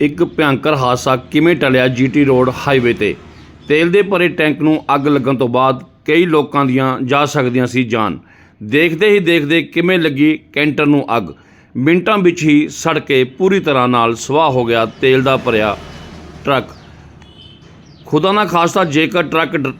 ਇੱਕ ਭਿਆਨਕ ਹਾਦਸਾ ਕਿਵੇਂ ਟਲਿਆ ਜੀਟੀ ਰੋਡ ਹਾਈਵੇ ਤੇ? ਤੇਲ ਦੇ ਭਰੇ ਟੈਂਕ ਨੂੰ ਅੱਗ ਲੱਗਣ ਤੋਂ ਬਾਅਦ ਕਈ ਲੋਕਾਂ ਦੀਆਂ ਜਾ ਸਕਦੀਆਂ ਸੀ ਜਾਨ। ਦੇਖਦੇ ਹੀ ਦੇਖਦੇ ਕਿਵੇਂ ਲੱਗੀ ਕੈਂਟਰ ਨੂੰ ਅੱਗ? ਮਿੰਟਾਂ ਵਿੱਚ ਹੀ ਸੜ ਕੇ ਪੂਰੀ ਤਰ੍ਹਾਂ ਨਾਲ ਸਵਾਹ ਹੋ ਗਿਆ ਤੇਲ ਦਾ ਭਰਿਆ ਟਰੱਕ। ਖੁਦਾ ਨਾ ਖਾਸਤਾ ਜੇਕਰ ਟਰੱਕ ਡ-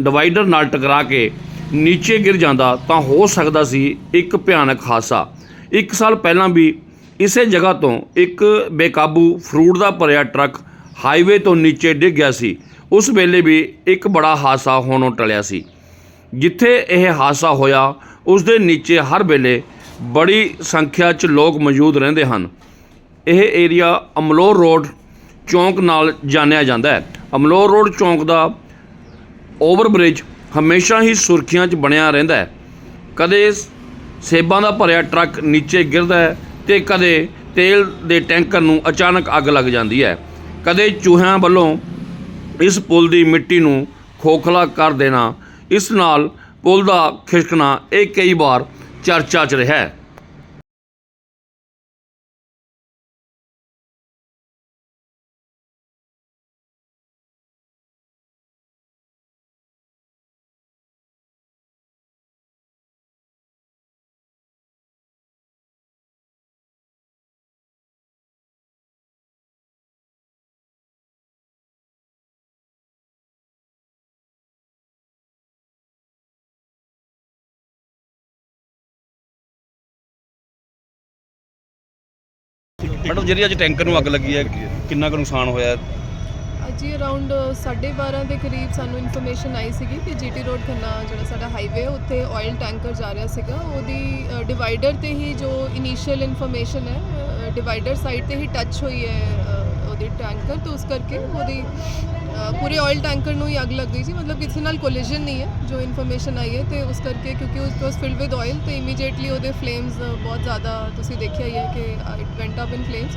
ਡਿਵਾਈਡਰ ਨਾਲ ਟਕਰਾ ਕੇ ਨੀਚੇ ਗਿਰ ਜਾਂਦਾ ਤਾਂ ਹੋ ਸਕਦਾ ਸੀ ਇੱਕ ਭਿਆਨਕ ਹਾਦਸਾ। ਇੱਕ ਸਾਲ ਪਹਿਲਾਂ ਵੀ ਇਸੇ ਜਗ੍ਹਾ ਤੋਂ ਇੱਕ ਬੇਕਾਬੂ ਫਰੂਟ ਦਾ ਭਰਿਆ ਟਰੱਕ ਹਾਈਵੇ ਤੋਂ ਨੀਚੇ ਡਿੱਗ ਗਿਆ ਸੀ। ਉਸ ਵੇਲੇ ਵੀ ਇੱਕ ਬੜਾ ਹਾਦਸਾ ਹੋਣੋਂ ਟਲਿਆ ਸੀ। ਜਿੱਥੇ ਇਹ ਹਾਦਸਾ ਹੋਇਆ, ਉਸ ਦੇ ਨੀਚੇ ਹਰ ਵੇਲੇ ਬੜੀ ਸੰਖਿਆ 'ਚ ਲੋਕ ਮੌਜੂਦ ਰਹਿੰਦੇ ਹਨ। ਇਹ ਏਰੀਆ ਅਮਲੋਰ ਰੋਡ ਚੌਂਕ ਨਾਲ ਜਾਣਿਆ ਜਾਂਦਾ ਹੈ। ਅਮਲੋਰ ਰੋਡ ਚੌਂਕ ਦਾ ਓਵਰ ਬ੍ਰਿਜ ਹਮੇਸ਼ਾ ਹੀ ਸੁਰਖੀਆਂ 'ਚ ਬਣਿਆ ਰਹਿੰਦਾ ਹੈ। ਕਦੇ ਸੇਬਾਂ ਦਾ ਭਰਿਆ ਟਰੱਕ ਨੀਚੇ ਗਿਰਦਾ ਹੈ ਤੇ ਕਦੇ ਤੇਲ ਦੇ ਟੈਂਕਰ ਨੂੰ ਅਚਾਨਕ ਅੱਗ ਲੱਗ ਜਾਂਦੀ ਹੈ। ਕਦੇ ਚੂਹਿਆਂ ਵੱਲੋਂ ਇਸ ਪੁਲ ਦੀ ਮਿੱਟੀ ਨੂੰ ਖੋਖਲਾ ਕਰ ਦੇਣਾ। ਇਸ ਨਾਲ ਪੁਲ ਦਾ ਖਿਸਕਣਾ ਇਹ ਕਈ ਵਾਰ ਚਰਚਾ 'ਚ ਰਿਹਾ ਹੈ। ਮੈਡਮ, ਜਿਹੜੀ ਅੱਜ ਟੈਂਕਰ ਨੂੰ ਅੱਗ ਲੱਗੀ ਹੈ, ਕਿੰਨਾ ਕੁ ਨੁਕਸਾਨ ਹੋਇਆ? ਜੀ ਅਰਾਊਂਡ 12:30 ਦੇ ਕਰੀਬ ਸਾਨੂੰ ਇਨਫੋਰਮੇਸ਼ਨ ਆਈ ਸੀਗੀ ਕਿ ਜੀਟੀ ਰੋਡ ਖੰਨਾ ਜਿਹੜਾ ਸਾਡਾ ਹਾਈਵੇ ਉੱਥੇ ਆਇਲ ਟੈਂਕਰ ਜਾ ਰਿਹਾ ਸੀਗਾ। ਉਹਦੀ ਡਿਵਾਈਡਰ ਤੇ ਹੀ ਜੋ ਇਨੀਸ਼ੀਅਲ ਇਨਫੋਰਮੇਸ਼ਨ ਹੈ ਡਿਵਾਈਡਰ ਸਾਈਡ ਤੇ ਹੀ ਟੱਚ ਹੋਈ ਹੈ ਉਹਦੇ ਟੈਂਕਰ ਤੇ ਉਸ ਕਰਕੇ ਉਹਦੀ ਪੂਰੇ ਆਇਲ ਟੈਂਕਰ ਨੂੰ ਹੀ ਅੱਗ ਲੱਗ ਗਈ ਸੀ ਮਤਲਬ ਕਿਸੇ ਨਾਲ ਕੋਲੀਜਨ ਨਹੀਂ ਹੈ ਜੋ ਇਨਫੋਰਮੇਸ਼ਨ ਆਈ ਹੈ ਤੇ ਉਸ ਕਰਕੇ ਕਿਉਂਕਿ ਉਸ ਵਾਸ ਫਿਲਡ ਵਿਦ ਆਇਲ ਤੇ ਇਮੀਡੀਏਟਲੀ ਉਹਦੇ ਫਲੇਮਸ ਬਹੁਤ ਜ਼ਿਆਦਾ ਤੁਸੀਂ ਦੇਖਿਆ ਹੀ ਹੈ ਕਿ it went up in flames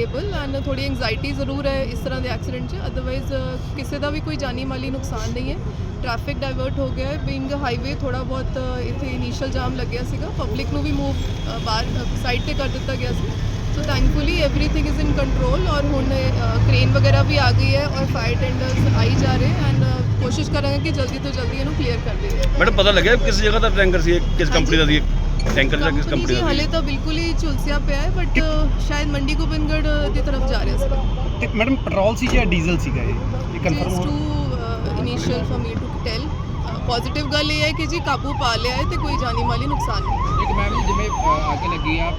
stable and ਥੋੜੀ ਐਂਗਜ਼ਾਈਟੀ ਜ਼ਰੂਰ ਹੈ ਇਸ ਤਰ੍ਹਾਂ ਦੇ ਐਕਸੀਡੈਂਟ 'ਚ ਅਦਰਵਾਈਜ਼ ਕਿਸੇ ਦਾ ਵੀ ਕੋਈ ਜਾਨੀ ਮਾਲੀ ਨੁਕਸਾਨ ਨਹੀਂ ਹੈ ਟ੍ਰੈਫਿਕ ਡਾਇਵਰਟ ਹੋ ਗਿਆ ਹੈ ਬਿੰਗ ਹਾਈਵੇ ਥੋੜਾ ਬਹੁਤ ਅ, ਇੱਥੇ ਇਨੀਸ਼ੀਅਲ ਜਾਮ ਲੱਗਿਆ ਸੀਗਾ ਪਬਲਿਕ ਨੂੰ ਵੀ ਮੂਵ ਬਾਹਰ ਸਾਈਡ ਤੇ ਕਰ ਦਿੱਤਾ ਗਿਆ ਸੀ so thankfully everything is in control ਔਰ ਹੁਣ ਕ੍ਰੇਨ ਵਗੈਰਾ ਵੀ ਆ ਗਈ ਹੈ ਔਰ ਫਾਇਰ ਟੈਂਡਰਸ ਆਈ ਜਾ ਰਹੇ ਐਂਡ ਕੋਸ਼ਿਸ਼ ਕਰਾਂਗੇ ਕਿ ਜਲਦੀ ਤੋਂ ਜਲਦੀ ਇਹਨੂੰ ਕਲੀਅਰ ਕਰ ਦਈਏ ਮੈਡਮ ਪਤਾ ਲੱਗਿਆ ਕਿਸ ਜਗ੍ਹਾ ਦਾ ਟੈਂਕਰ ਸੀ ਇਹ? ਕਿਸ ਕੰਪਨੀ ਦਾ ਸੀ ਇਹ? ਟੈਂਕਰ ਜਿਹੜਾ ਕਿਸ ਕੰਪਨੀ ਜੀ ਦਾ ਹਲੇ ਤਾਂ ਬਿਲਕੁਲ ਹੀ ਝੁਲਸਿਆ ਪਿਆ ਹੈ ਬਟ ਸ਼ਾਇਦ ਮੰਡੀ ਗੋਬਿੰਦਗੜ੍ਹ ਦੀ ਤਰਫ ਜਾ ਰਿਹਾ ਸੀ ਤੇ ਮੈਡਮ ਪੈਟਰੋਲ ਸੀ ਜਾਂ ਡੀਜ਼ਲ ਸੀਗਾ ਇਹ ਇਹ ਕਨਫਰਮ ਹੋ to initial for me to tell positive ਗੱਲ ਇਹ ਹੈ ਕਿ ਜੀ ਕਾਬੂ ਪਾ ਲਿਆ ਹੈ ਤੇ ਕੋਈ ਜਾਨੀ ਮਾਲੀ ਨੁਕਸਾਨ ਨਹੀਂ। ਇੱਕ ਮੈਮ ਜੀ ਜਿਵੇਂ ਅੱਗ ਲੱਗੀ ਆ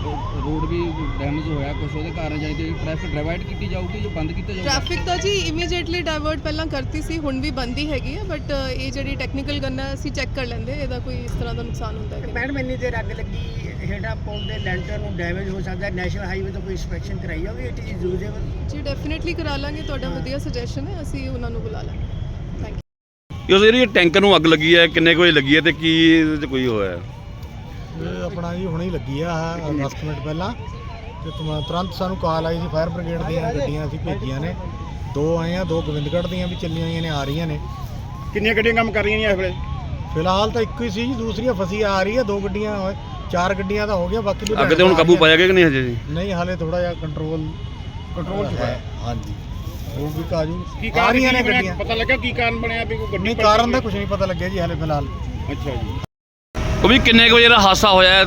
ਰੋਡ ਵੀ ਡੈਮੇਜ ਹੋਇਆ ਕੁਝ ਉਹਦੇ ਕਾਰਨ ਜਾਨੀ ਕਿ ਟ੍ਰੈਫਿਕ ਡਿਵਾਈਡ ਕੀਤੀ ਜਾਊਗੀ ਜੋ ਬੰਦ ਕੀਤਾ ਜਾਊਗਾ? ਟ੍ਰੈਫਿਕ ਤਾਂ ਜੀ ਇਮੀਡੀਏਟਲੀ ਡਾਇਵਰਟ ਪਹਿਲਾਂ ਕਰਤੀ ਸੀ ਹੁਣ ਵੀ ਬੰਦ ਹੀ ਹੈਗੀ ਹੈ ਬਟ ਇਹ ਜਿਹੜੀ ਟੈਕਨੀਕਲ ਗਨ ਹੈ ਅਸੀਂ ਚੈੱਕ ਕਰ ਲੈਂਦੇ ਇਹਦਾ ਕੋਈ ਇਸ ਤਰ੍ਹਾਂ ਦਾ ਨੁਕਸਾਨ ਹੁੰਦਾ ਹੈ। ਮੈਡਮ ਇੰਨੀ ਦੇਰ ਅੱਗ ਲੱਗੀ ਹੇਠਾਂ ਪੁਲ ਦੇ ਲੈਂਟਰ ਨੂੰ ਡੈਮੇਜ ਹੋ ਸਕਦਾ ਹੈ ਨੈਸ਼ਨਲ ਹਾਈਵੇ ਤੋਂ ਕੋਈ ਇਨਸਪੈਕਸ਼ਨ ਕਰਾਈ ਹੋਵੇ it is usable ji definitely ਕਰਾ ਲਾਂਗੇ ਤੁਹਾਡਾ ਵਧੀਆ ਸੁਜੈਸ਼ਨ ਹੈ ਅਸੀਂ ਉਹਨਾਂ ਨੂੰ ਬੁਲਾ ਲਾਂਗੇ। ਇਹ ਉਸ ਜਿਹੜੀ ਟੈਂਕਰ ਨੂੰ ਅੱਗ ਲੱਗੀ ਹੈ ਕਿੰਨੇ ਕੁ ਵਜੇ ਲੱਗੀ ਹੈ ਤੇ ਕੀ ਇਹਦੇ 'ਚ ਕੋਈ ਹੋਇਆ? ਹੈ? ਇਹ ਆਪਣਾ ਜੀ ਹੁਣੇ ਹੀ ਲੱਗੀ ਆ ਆਹ 10 ਮਿੰਟ ਪਹਿਲਾਂ। ਤੇ ਤੁਮ- ਤੁਰੰਤ ਸਾਨੂੰ ਕਾਲ ਆਈ ਸੀ ਫਾਇਰ ਬ੍ਰਿਗੇਡ ਦੀਆਂ ਗੱਡੀਆਂ ਅਸੀਂ ਭੇਜੀਆਂ ਨੇ। ਦੋ ਆਏ ਆ ਦੋ ਗੋਬਿੰਦਗੜ੍ਹ ਦੀਆਂ ਵੀ ਚੱਲੀਆਂ ਹੋਈਆਂ ਨੇ ਆ ਰਹੀਆਂ ਨੇ। ਕਿੰਨੀਆਂ ਗੱਡੀਆਂ ਕੰਮ ਕਰ ਰਹੀਆਂ ਨੇ ਇਸ ਵੇਲੇ? ਫਿਲਹਾਲ ਤਾਂ ਇੱਕੋ ਹੀ ਸੀ ਜੀ ਦੂਸਰੀਆਂ ਫਸੀ ਆ ਰਹੀ ਆ ਦੋ ਗੱਡੀਆਂ ਹੋਏ- ਚਾਰ ਗੱਡੀਆਂ ਤਾਂ ਹੋ ਗਿਆ ਬਾਕੀ ਅੱਗ ਤੇ ਹੁਣ ਕਾਬੂ ਪਾਇਆ ਗਿਆ ਕਿ ਨਹੀਂ ਹਜੇ ਜੀ? ਨਹੀਂ ਹਾਲੇ ਥੋੜਾ ਜਿਹਾ ਕੰਟਰੋਲ ਕੰਟਰੋਲ ਚ ਹੈ ਹਾਂਜੀ। ਉਹ ਵੀ ਕਾਜੂ ਕੀ ਆ ਕਾਰਨ ਰਹੀਆਂ ਨੇ ਕੀ ਬਣਿਆ? ਗੱਡੀਆਂ। ਪਤਾ ਲੱਗਾ ਕੀ ਕਾਰਨ ਬਣਿਆ ਵੀ ਕੋਈ ਗੱਡੀ ਨਹੀਂ ਕਾਰਨ ਦਾ? ਕੁਝ ਨਹੀਂ ਪਤਾ ਲੱਗਿਆ ਜੀ ਹਾਲੇ ਫਿਲਹਾਲ। ਅੱਛਾ ਜੀ। ਉਹ ਵੀ ਕਿੰਨੇ ਕੁ ਵਜੇ ਦਾ ਹਾਦਸਾ ਹੋਇਆ ਹੈ?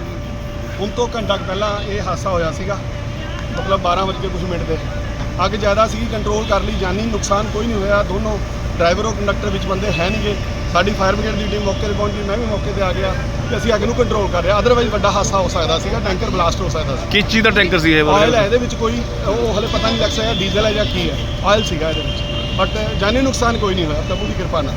ਹੁਣ ਤੋਂ ਘੰਟਾ ਕੁ ਪਹਿਲਾਂ ਇਹ ਹਾਦਸਾ ਹੋਇਆ ਸੀਗਾ ਮਤਲਬ 12 ਵਜੇ ਕੁਝ ਮਿੰਟ ਤੇ ਅੱਗ ਜ਼ਿਆਦਾ ਸੀ ਕੰਟਰੋਲ ਕਰ ਲਈ ਜਾਨੀ ਨੁਕਸਾਨ ਕੋਈ ਨਹੀਂ ਹੋਇਆ। ਦੋਨੋਂ ਡਰਾਈਵਰ ਔਰ ਕੰਡਕਟਰ ਵਿੱਚ ਬੰਦੇ ਹੈ ਨਹੀਂਗੇ ਸਾਡੀ ਫਾਇਰ ਬ੍ਰਿਗੇਡ ਦੀ ਟੀਮ ਮੌਕੇ ਤੇ ਪਹੁੰਚੀ ਮੈਂ ਵੀ ਮੌਕੇ ਤੇ ਆ ਗਿਆ ਤੇ ਅਸੀਂ ਅੱਗ ਨੂੰ ਕੰਟਰੋਲ ਕਰ ਰਿਹਾ ਅਦਰਵਾਈਜ਼ ਵੱਡਾ ਹਾਦਸਾ ਹੋ ਸਕਦਾ ਸੀਗਾ ਟੈਂਕਰ ਬਲਾਸਟ ਹੋ ਸਕਦਾ ਸੀ। ਕਿਸ ਚੀਜ਼ ਦਾ ਟੈਂਕਰ ਸੀ ਇਹ ਆਇਲ ਹੈ ਇਹਦੇ ਵਿੱਚ ਕੋਈ ਉਹ ਹਲੇ ਪਤਾ ਨਹੀਂ ਲੱਗ ਸਕਿਆ ਡੀਜ਼ਲ ਹੈ ਜਾਂ ਕੀ ਹੈ। ਆਇਲ ਸੀਗਾ ਇਹਦੇ ਵਿੱਚ। ਬਟ ਜਾਨੀ ਨੁਕਸਾਨ ਕੋਈ ਨਹੀਂ ਹੋਇਆ ਪ੍ਰਭੂ ਦੀ ਕਿਰਪਾ ਨਾਲ।